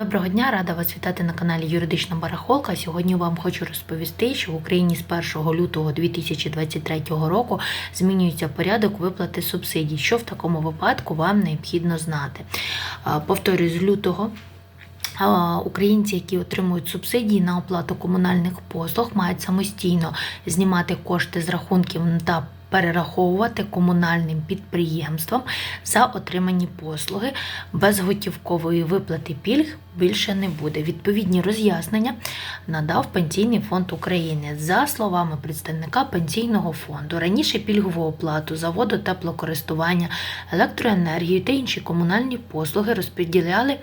Доброго дня, рада вас вітати на каналі Юридична Барахолка. Сьогодні вам хочу розповісти, що в Україні з 1 лютого 2023 року змінюється порядок виплати субсидій. Що в такому випадку вам необхідно знати? Повторюю, з лютого. Українці, які отримують субсидії на оплату комунальних послуг, мають самостійно знімати кошти з рахунків та перераховувати комунальним підприємствам за отримані послуги. Безготівкової виплати пільг більше не буде. Відповідні роз'яснення надав Пенсійний фонд України. За словами представника пенсійного фонду, раніше пільгову оплату за воду, теплокористування, електроенергію та інші комунальні послуги розподіляли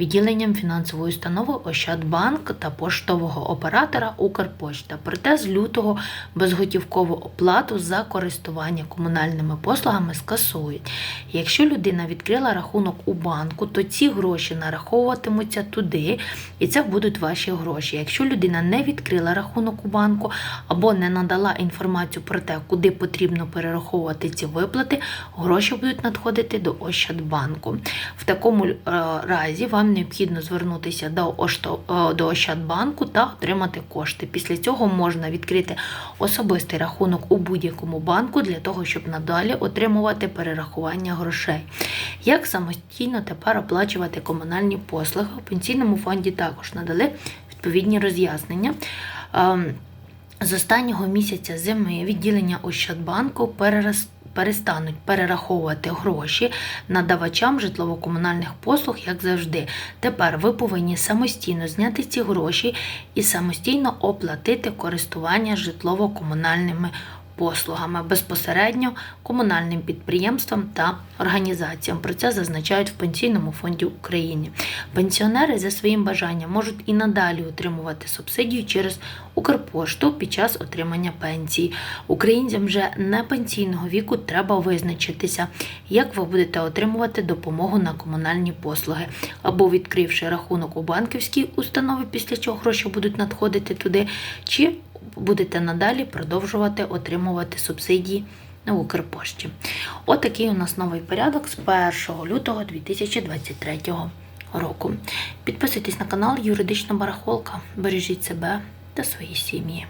відділенням фінансової установи Ощадбанк та поштового оператора Укрпошта. Проте з лютого безготівкову оплату за користування комунальними послугами скасують. Якщо людина відкрила рахунок у банку, то ці гроші нараховуватимуться туди, і це будуть ваші гроші. Якщо людина не відкрила рахунок у банку або не надала інформацію про те, куди потрібно перераховувати ці виплати, гроші будуть надходити до Ощадбанку. В такому е, разі вам необхідно звернутися е, до Ощадбанку та отримати кошти. Після цього можна відкрити особистий рахунок у будь-якому банку для того, щоб надалі отримувати перерахування грошей. Як самостійно тепер оплачувати комунальні послуги? У пенсійному фонді також надали відповідні роз'яснення. Ем, З останнього місяця зими відділення Ощадбанку перераз- перестануть перераховувати гроші надавачам житлово-комунальних послуг, як завжди. Тепер ви повинні самостійно зняти ці гроші і самостійно оплатити користування житлово-комунальними послугами безпосередньо комунальним підприємствам та організаціям. Про це зазначають в Пенсійному фонді України. Пенсіонери за своїм бажанням можуть і надалі отримувати субсидію через Укрпошту під час отримання пенсії. Українцям вже не пенсійного віку треба визначитися, як ви будете отримувати допомогу на комунальні послуги, або відкривши рахунок у банківській установі, після чого гроші будуть надходити туди, чи будете надалі продовжувати отримувати субсидії на Укрпошті. Отакий у нас новий порядок з 1 лютого 2023 року. Підписуйтесь на канал Юридична Барахолка. Бережіть себе та свої сім'ї.